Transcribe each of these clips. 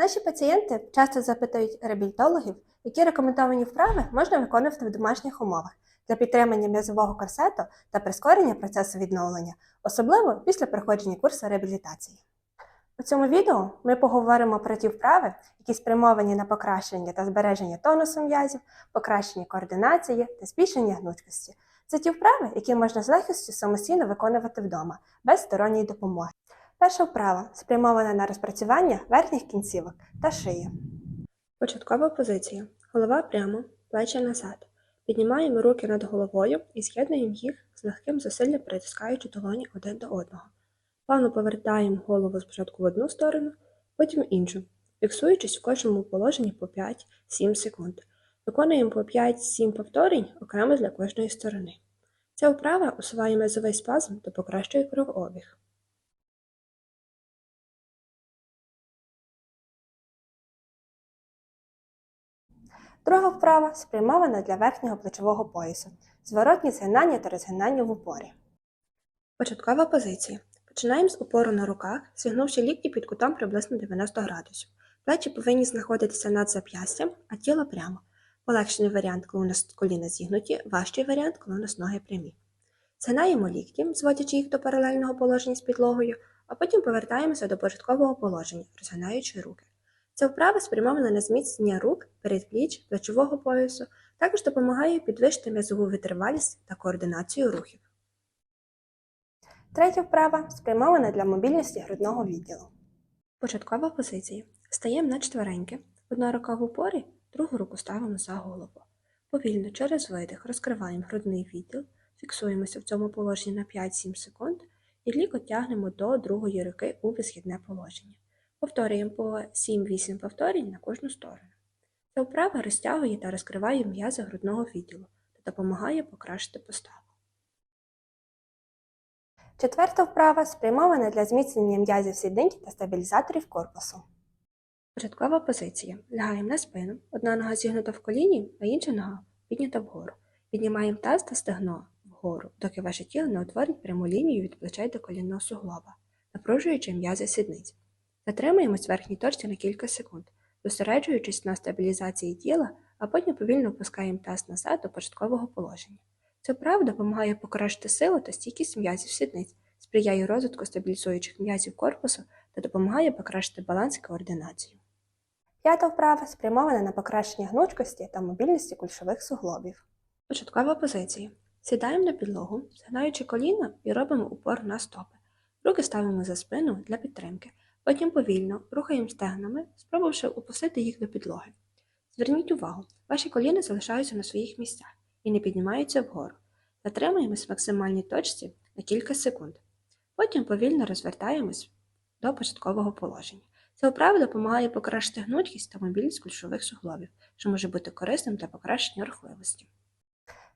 Наші пацієнти часто запитують реабілітологів, які рекомендовані вправи можна виконувати в домашніх умовах для підтримання м'язового корсету та прискорення процесу відновлення, особливо після проходження курсу реабілітації. У цьому відео ми поговоримо про ті вправи, які спрямовані на покращення та збереження тонусу м'язів, покращення координації та збільшення гнучкості. Це ті вправи, які можна з легкістю самостійно виконувати вдома, без сторонньої допомоги. Перша вправа спрямована на розпрацювання верхніх кінцівок та шиї. Початкова позиція. Голова прямо, плечі назад. Піднімаємо руки над головою і з'єднуємо їх з легким зусиллям притискаючи долоні один до одного. Плавно повертаємо голову спочатку в одну сторону, потім в іншу, фіксуючись в кожному положенні по 5-7 секунд. Виконуємо по 5-7 повторень окремо для кожної сторони. Ця вправа усуває мезовий спазм та покращує кровообіг. Друга вправа спрямована для верхнього плечового поясу. Зворотні згинання та розгинання в упорі. Початкова позиція. Починаємо з упору на руках, зігнувши лікті під кутом приблизно 90 градусів. Плечі повинні знаходитися над зап'ястям, а тіло прямо. Полегшений варіант, коли у нас коліна зігнуті, важчий варіант, коли у нас ноги прямі. Згинаємо лікті, зводячи їх до паралельного положення з підлогою, а потім повертаємося до початкового положення, розгинаючи руки. Ця вправа спрямована на зміцнення рук, передпліч, плечового поясу, також допомагає підвищити м'язову витривалість та координацію рухів. Третя вправа спрямована для мобільності грудного відділу. Початкова позиція. Стаємо на четвереньки. Одна рука в упорі, другу руку ставимо за голову. Повільно через видих розкриваємо грудний відділ, фіксуємося в цьому положенні на 5-7 секунд і лікоть тягнемо до другої руки у висхідне положення. Повторюємо по 7-8 повторень на кожну сторону. Ця вправа розтягує та розкриває м'язи грудного відділу та допомагає покращити поставу. Четверта вправа спрямована для зміцнення м'язів сідниць та стабілізаторів корпусу. Початкова позиція. Лягаємо на спину, одна нога зігнута в коліні, а інша нога піднята вгору. Піднімаємо таз та стегно вгору, доки ваше тіло не утворить пряму лінію від плечей до колінного суглоба, напружуючи м'язи сідниць. Затримуємось в верхній точці на кілька секунд, зосереджуючись на стабілізації тіла, а потім повільно опускаємо таз назад до початкового положення. Ця вправа допомагає покращити силу та стійкість м'язів сідниць, сприяє розвитку стабілізуючих м'язів корпусу та допомагає покращити баланс і координацію. П'ята вправа спрямована на покращення гнучкості та мобільності кульшових суглобів. Початкова позиція. Сідаємо на підлогу, згинаючи коліна і робимо упор на стопи. Руки ставимо за спину для підтримки. Потім повільно рухаємо стегнами, спробувавши опустити їх до підлоги. Зверніть увагу, ваші коліна залишаються на своїх місцях і не піднімаються вгору. Затримуємось в максимальній точці на кілька секунд. Потім повільно розвертаємось до початкового положення. Ця вправа допомагає покращити гнучкість та мобільність кульшових суглобів, що може бути корисним для покращення рухливості.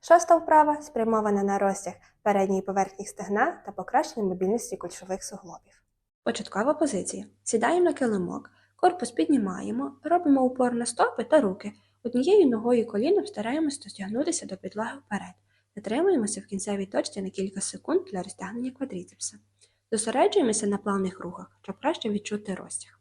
Шоста вправа спрямована на розтяг передньої поверхні стегна та покращення мобільності кульшових суглобів. Початкова позиція. Сідаємо на килимок, корпус піднімаємо, робимо упор на стопи та руки. Однією ногою коліном стараємося достягнутися до підлоги вперед. Затримуємося в кінцевій точці на кілька секунд для розтягнення квадріцепса. Зосереджуємося на плавних рухах, щоб краще відчути розтяг.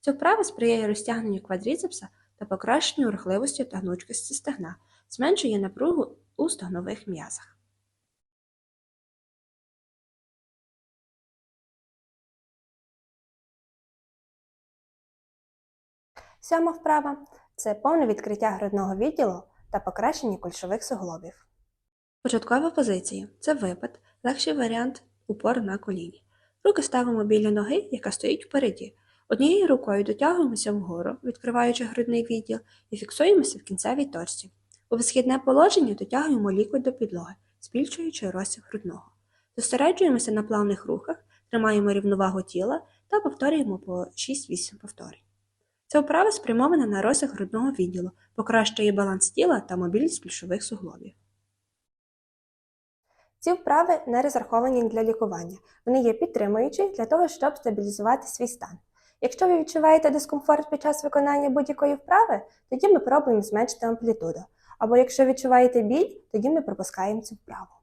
Ця вправа сприяє розтягненню квадріцепса та покращенню рухливості та гнучкості стегна, зменшує напругу у стегнових м'язах. Сьома вправа це повне відкриття грудного відділу та покращення кульшових суглобів. Початкова позиція це випад, легший варіант упор на коліні. Руки ставимо біля ноги, яка стоїть впереді. Однією рукою дотягуємося вгору, відкриваючи грудний відділ, і фіксуємося в кінцевій точці. У висхідне положення дотягуємо лікоть до підлоги, збільшуючи розсяг грудного. Зосереджуємося на плавних рухах, тримаємо рівновагу тіла та повторюємо по 6-8 повторень. Ця вправа спрямована на розсяг грудного відділу, покращує баланс тіла та мобільність плюшових суглобів. Ці вправи не розраховані для лікування. Вони є підтримуючі для того, щоб стабілізувати свій стан. Якщо ви відчуваєте дискомфорт під час виконання будь-якої вправи, тоді ми пробуємо зменшити амплітуду. Або якщо відчуваєте біль, тоді ми пропускаємо цю вправу.